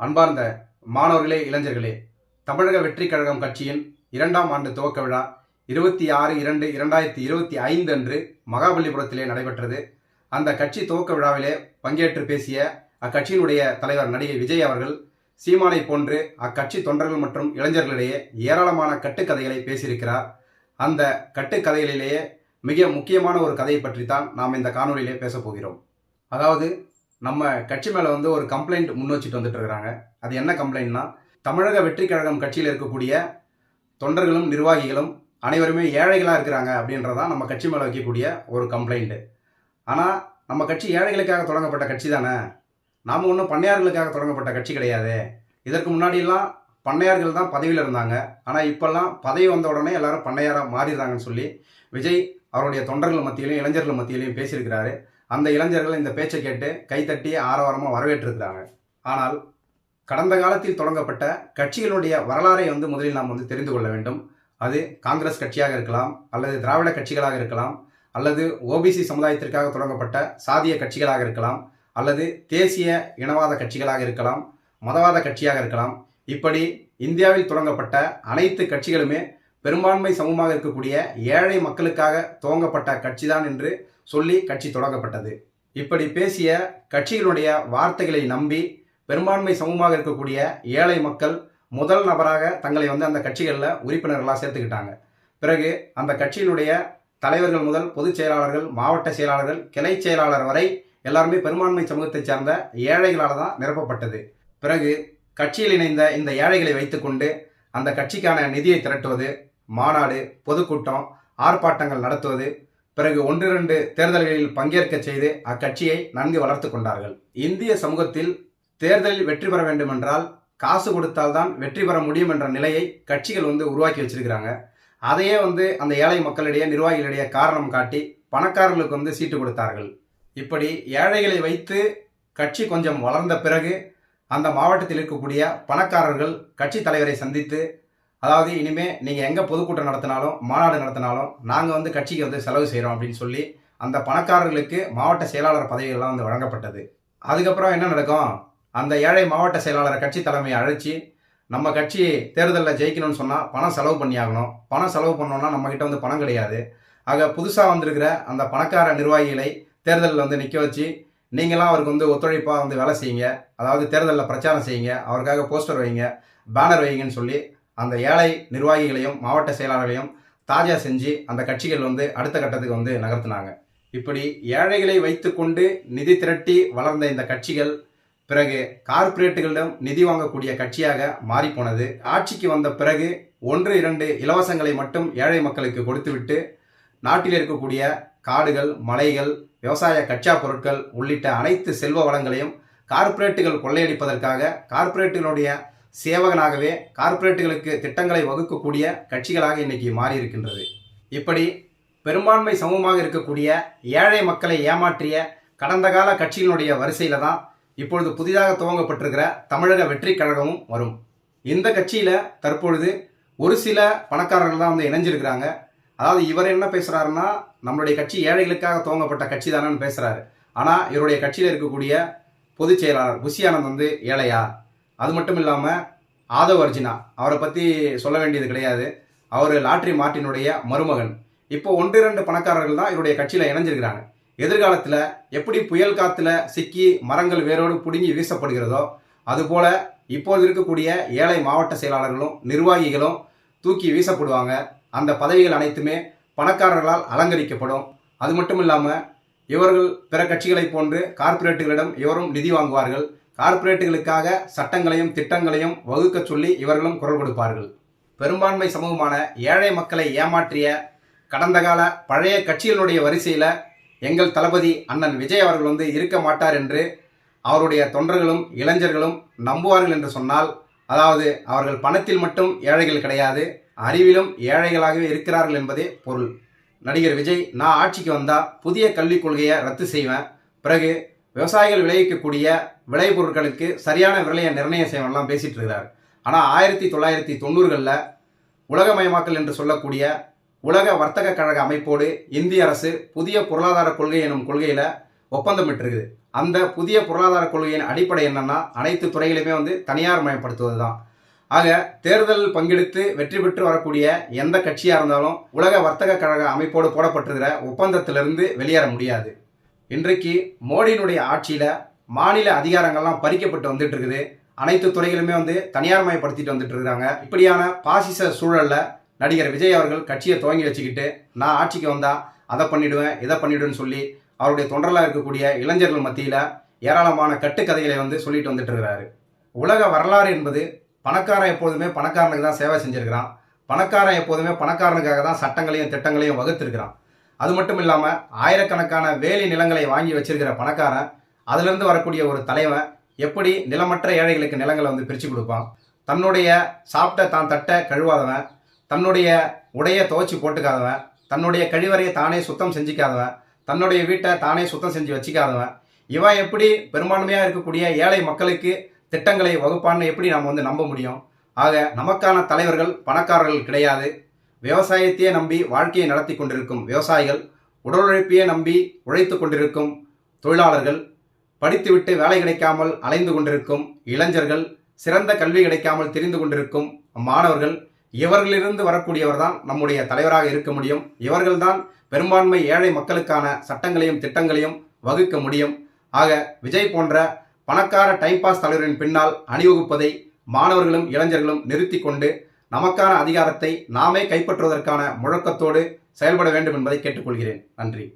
அன்பார்ந்த மாணவர்களே இளைஞர்களே தமிழக வெற்றி கழகம் கட்சியின் இரண்டாம் ஆண்டு துவக்க விழா இருபத்தி ஆறு இரண்டு இரண்டாயிரத்தி இருபத்தி ஐந்து அன்று மகாபலிபுரத்திலே நடைபெற்றது. அந்த கட்சி துவக்க விழாவிலே பங்கேற்று பேசிய அக்கட்சியினுடைய தலைவர் நடிகை விஜய் அவர்கள் சீமானை போன்று அக்கட்சி தொண்டர்கள் மற்றும் இளைஞர்களிடையே ஏராளமான கட்டுக்கதைகளை பேசியிருக்கிறார். அந்த கட்டுக்கதைகளிலேயே மிக முக்கியமான ஒரு கதையை பற்றி தான் நாம் இந்த காணொலியிலே பேசப்போகிறோம் அதாவது நம்ம கட்சி மேலே வந்து ஒரு கம்ப்ளைண்ட் முன் வச்சுட்டு வந்துட்டு இருக்கிறாங்க அது என்ன கம்ப்ளைண்ட்னா தமிழக வெற்றி கழகம் கட்சியில் இருக்கக்கூடிய தொண்டர்களும் நிர்வாகிகளும் அனைவருமே ஏழைகளாக இருக்கிறாங்க அப்படின்றதான் நம்ம கட்சி மேலே வைக்கக்கூடிய ஒரு கம்ப்ளைண்ட்டு ஆனால் நம்ம கட்சி ஏழைகளுக்காக தொடங்கப்பட்ட கட்சி தானே? நாம் ஒன்றும் பண்ணையார்களுக்காக தொடங்கப்பட்ட கட்சி கிடையாது. இதற்கு முன்னாடியெல்லாம் பண்ணையார்கள் தான் பதவியில் இருந்தாங்க. ஆனால் இப்போல்லாம் பதவி வந்த உடனே எல்லாரும் பண்ணையாராக மாறிடுறாங்கன்னு சொல்லி விஜய் அவருடைய தொண்டர்கள் மத்தியிலையும் இளைஞர்கள் மத்தியிலையும் பேசியிருக்கிறாரு. அந்த இளைஞர்கள் இந்த பேச்சை கேட்டு கைத்தட்டி ஆரவாரமாக வரவேற்றிருக்கிறாங்க. ஆனால் கடந்த காலத்தில் தொடங்கப்பட்ட கட்சிகளுடைய வரலாறை வந்து முதலில் நாம் வந்து தெரிந்து கொள்ள வேண்டும். அது காங்கிரஸ் கட்சியாக இருக்கலாம் அல்லது திராவிட கட்சிகளாக இருக்கலாம் அல்லது ஓபிசி சமுதாயத்திற்காக தொடங்கப்பட்ட சாதிய கட்சிகளாக இருக்கலாம் அல்லது தேசிய இனவாத கட்சிகளாக இருக்கலாம் மதவாத கட்சியாக இருக்கலாம். இப்படி இந்தியாவில் தொடங்கப்பட்ட அனைத்து கட்சிகளுமே பெரும்பான்மை சமூகமாக இருக்கக்கூடிய ஏழை மக்களுக்காக துவங்கப்பட்ட கட்சிதான் என்று சொல்லி கட்சி தொடங்கப்பட்டது. இப்படி பேசிய கட்சிகளுடைய வார்த்தைகளை நம்பி பெரும்பான்மை சமூகமாக இருக்கக்கூடிய ஏழை மக்கள் முதல் நபராக தங்களை வந்து அந்த கட்சிகளில் உறுப்பினர்களாக சேர்த்துக்கிட்டாங்க. பிறகு அந்த கட்சியினுடைய தலைவர்கள் முதல் பொதுச் செயலாளர்கள் மாவட்ட செயலாளர்கள் கிளை செயலாளர் வரை எல்லாருமே பெரும்பான்மை சமூகத்தைச் சார்ந்த ஏழைகளால் தான் நிரப்பப்பட்டது. பிறகு கட்சியில் இணைந்த இந்த ஏழைகளை வைத்துக்கொண்டு அந்த கட்சிக்கான நிதியை திரட்டுவது மாநாடு பொதுக்கூட்டம் ஆர்ப்பாட்டங்கள் நடத்துவது பிறகு ஒன்றிரண்டு தேர்தல்களில் பங்கேற்க செய்து அக்கட்சியை நன்கு வளர்த்து கொண்டார்கள். இந்திய சமூகத்தில் தேர்தலில் வெற்றி பெற வேண்டுமென்றால் காசு கொடுத்தால்தான் வெற்றி பெற முடியும் என்ற நிலையை கட்சிகள் வந்து உருவாக்கி வச்சிருக்கிறாங்க. அதையே வந்து அந்த ஏழை மக்களிடையே நிர்வாகிகளிடையே காரணம் காட்டி பணக்காரர்களுக்கு வந்து சீட்டு கொடுத்தார்கள். இப்படி ஏழைகளை வைத்து கட்சி கொஞ்சம் வளர்ந்த பிறகு அந்த மாவட்டத்தில் இருக்கக்கூடிய பணக்காரர்கள் கட்சி தலைவரை சந்தித்து அதாவது இனிமேல் நீங்கள் எங்கே பொதுக்கூட்டம் நடத்தினாலும் மாநாடு நடத்தினாலும் நாங்கள் வந்து கட்சிக்கு வந்து செலவு செய்கிறோம் அப்படின்னு சொல்லி அந்த பணக்காரர்களுக்கு மாவட்ட செயலாளர் பதவிகள்லாம் வந்து வழங்கப்பட்டது. அதுக்கப்புறம் என்ன நடக்கும்? அந்த ஏழை மாவட்ட செயலாளரை கட்சி தலைமையை அழைச்சி நம்ம கட்சி தேர்தலில் ஜெயிக்கணும்னு சொன்னால் பணம் செலவு பண்ணி ஆகணும். பணம் செலவு பண்ணோம்னா நம்மக்கிட்ட வந்து பணம் கிடையாது. ஆக புதுசாக வந்திருக்கிற அந்த பணக்கார நிர்வாகிகளை தேர்தலில் வந்து நிற்க வச்சு நீங்களாம் அவருக்கு வந்து ஒத்துழைப்பாக வந்து வேலை செய்யுங்க. அதாவது தேர்தலில் பிரச்சாரம் செய்யுங்க. அவருக்காக போஸ்டர் வைங்க பேனர் வைங்கன்னு சொல்லி அந்த ஏழை நிர்வாகிகளையும் மாவட்ட செயலாளர்களையும் தாஜா செஞ்சு அந்த கட்சிகள் வந்து அடுத்த கட்டத்துக்கு வந்து நகர்த்தினாங்க. இப்படி ஏழைகளை வைத்துக்கொண்டு நிதி திரட்டி வளர்ந்த இந்த கட்சிகள் பிறகு கார்ப்பரேட்டுகளிடம் நிதி வாங்கக்கூடிய கட்சியாக மாறிப்போனது. ஆட்சிக்கு வந்த பிறகு ஒன்று இரண்டு இலவசங்களை மட்டும் ஏழை மக்களுக்கு கொடுத்துவிட்டு நாட்டில் இருக்கக்கூடிய காடுகள் மலைகள் விவசாய கச்சா பொருட்கள் உள்ளிட்ட அனைத்து செல்வ வளங்களையும் கார்ப்பரேட்டுகள் கொள்ளையடிப்பதற்காக கார்ப்பரேட்டுகளுடைய சேவகனாகவே கார்ப்பரேட்டுகளுக்கு திட்டங்களை வகுக்கக்கூடிய கட்சிகளாக இன்னைக்கு மாறி இருக்கின்றது இப்படி பெரும்பான்மை சமூகமாக இருக்கக்கூடிய ஏழை மக்களை ஏமாற்றிய கடந்த கால கட்சியினுடைய வரிசையில தான் இப்பொழுது புதிதாக துவங்கப்பட்டிருக்கிற தமிழக வெற்றி கழகமும் வரும். இந்த கட்சியில தற்பொழுது ஒரு சில பணக்காரர்கள் தான் வந்து இணைஞ்சிருக்கிறாங்க. அதாவது இவர் என்ன பேசுறாருன்னா நம்மளுடைய கட்சி ஏழைகளுக்காக துவங்கப்பட்ட கட்சி தானேன்னு பேசுறாரு. ஆனா இவருடைய கட்சியில் இருக்கக்கூடிய பொதுச் செயலாளர் புஷி ஆனந்த் வந்து ஏழையா? அது மட்டும் இல்லாமல் ஆதவ் அர்ஜுனா அவரை பற்றி சொல்ல வேண்டியது கிடையாது. அவர் லாட்ரி மார்ட்டினுடைய மருமகன். இப்போ ஒன்று இரண்டு பணக்காரர்கள் தான் இவருடைய கட்சியில் இணைஞ்சிருக்கிறாங்க. எதிர்காலத்தில் எப்படி புயல் காற்றுல சிக்கி மரங்கள் வேரோடு பிடுங்கி வீசப்படுகிறதோ அதுபோல இப்போது இருக்கக்கூடிய ஏழை மாவட்ட செயலாளர்களும் நிர்வாகிகளும் தூக்கி வீசப்படுவாங்க. அந்த பதவிகள் அனைத்துமே பணக்காரர்களால் அலங்கரிக்கப்படும். அது மட்டும் இல்லாமல் இவர்கள் பிற கட்சிகளைப் போன்று கார்ப்பரேட்டுகளிடம் இவரும் நிதி வாங்குவார்கள். கார்ப்பரேட்டுகளுக்காக சட்டங்களையும் திட்டங்களையும் வகுக்க சொல்லி இவர்களும் குரல் கொடுப்பார்கள். பெரும்பான்மை சமூகமான ஏழை மக்களை ஏமாற்றிய கடந்த கால பழைய கட்சிகளுடைய வரிசையில் எங்கள் தளபதி அண்ணன் விஜய் அவர்கள் வந்து இருக்க மாட்டார் என்று அவருடைய தொண்டர்களும் இளைஞர்களும் நம்புவார்கள் என்று சொன்னால் அதாவது அவர்கள் பணத்தில் மட்டும் ஏழைகள் கிடையாது அறிவிலும் ஏழைகளாகவே இருக்கிறார்கள் என்பதே பொருள். நடிகர் விஜய் நான் ஆட்சிக்கு வந்தால் புதிய கல்விக் கொள்கையை ரத்து செய்வேன். பிறகு விவசாயிகள் விளைவிக்கக்கூடிய விளைபொருட்களுக்கு சரியான விலையை நிர்ணயம் செய்யணும்லாம் பேசிகிட்டு இருக்கிறார் ஆனால் ஆயிரத்தி தொள்ளாயிரத்தி தொண்ணூறுகளில் உலகமயமாக்கல் என்று சொல்லக்கூடிய உலக வர்த்தக கழக அமைப்போடு இந்திய அரசு புதிய பொருளாதார கொள்கை எனும் கொள்கையில் ஒப்பந்தம் பெற்றிருக்குது அந்த புதிய பொருளாதார கொள்கையின் அடிப்படை என்னென்னா அனைத்து துறைகளையுமே வந்து தனியார் மயப்படுத்துவது தான் ஆக தேர்தல் பங்கெடுத்து வெற்றி பெற்று வரக்கூடிய எந்த கட்சியாக இருந்தாலும் உலக வர்த்தக கழக அமைப்போடு போடப்பட்டிருக்கிற ஒப்பந்தத்திலிருந்து வெளியேற முடியாது. இன்றைக்கு மோடியினுடைய ஆட்சியில் மாநில அதிகாரங்கள்லாம் பறிக்கப்பட்டு வந்துட்டு இருக்குது அனைத்து துறைகளுமே வந்து தனியார்மயப்படுத்திட்டு வந்துட்டு இருக்காங்க இப்படியான பாசிச சூழலில் நடிகர் விஜய் அவர்கள் கட்சியை துவங்கி வச்சுக்கிட்டு நான் ஆட்சிக்கு வந்தால் அதை பண்ணிடுவேன் இதை பண்ணிடுவேன்னு சொல்லி அவருடைய தொண்டர்களாக இருக்கக்கூடிய இளைஞர்கள் மத்தியில் ஏராளமான கட்டுக்கதைகளை வந்து சொல்லிட்டு வந்துட்டு இருக்கிறாரு உலக வரலாறு என்பது பணக்காரன் எப்போதுமே பணக்காரனுக்கு தான் சேவை செஞ்சுருக்கிறான். பணக்காரன் எப்போதுமே பணக்காரனுக்காக தான் சட்டங்களையும் திட்டங்களையும் வகுத்திருக்கிறான். அது மட்டும் இல்லாமல் ஆயிரக்கணக்கான வேலி நிலங்களை வாங்கி வச்சிருக்கிற பணக்காரன் அதிலிருந்து வரக்கூடிய ஒரு தலைவன் எப்படி நிலமற்ற ஏழைகளுக்கு நிலங்களை வந்து பிரித்து கொடுப்பான்? தன்னுடைய சாப்பிட்ட தான் தட்ட கழுவாதவன் தன்னுடைய உடைய துவைச்சி போட்டுக்காதவன் தன்னுடைய கழிவறையை தானே சுத்தம் செஞ்சுக்காதவன் தன்னுடைய வீட்டை தானே சுத்தம் செஞ்சு வச்சுக்காதவன். இவன் எப்படி பெரும்பான்மையாக இருக்கக்கூடிய ஏழை மக்களுக்கு திட்டங்களை வகுப்பான்னு எப்படி நாம் வந்து நம்ப முடியும்? ஆக நமக்கான தலைவர்கள் பணக்காரர்கள் கிடையாது. விவசாயத்தையே நம்பி வாழ்க்கையை நடத்தி கொண்டிருக்கும் விவசாயிகள் உடல் உழைப்பையே நம்பி உழைத்து கொண்டிருக்கும் தொழிலாளர்கள் படித்துவிட்டு வேலை கிடைக்காமல் அலைந்து கொண்டிருக்கும் இளைஞர்கள் சிறந்த கல்வி கிடைக்காமல் தெரிந்து கொண்டிருக்கும் மாணவர்கள் இவர்களிலிருந்து வரக்கூடியவர் தான் நம்முடைய தலைவராக இருக்க முடியும். இவர்கள்தான் பெரும்பான்மை ஏழை மக்களுக்கான சட்டங்களையும் திட்டங்களையும் வகுக்க முடியும். ஆக விஜய் போன்ற பணக்கார டைம் பாஸ் தலைவரின் பின்னால் அணிவகுப்பதை மாணவர்களும் இளைஞர்களும் நிறுத்தி கொண்டு நமக்கான அதிகாரத்தை நாமே கைப்பற்றுவதற்கான முழக்கத்தோடு செயல்பட வேண்டும் என்பதை கேட்டுக்கொள்கிறேன். நன்றி.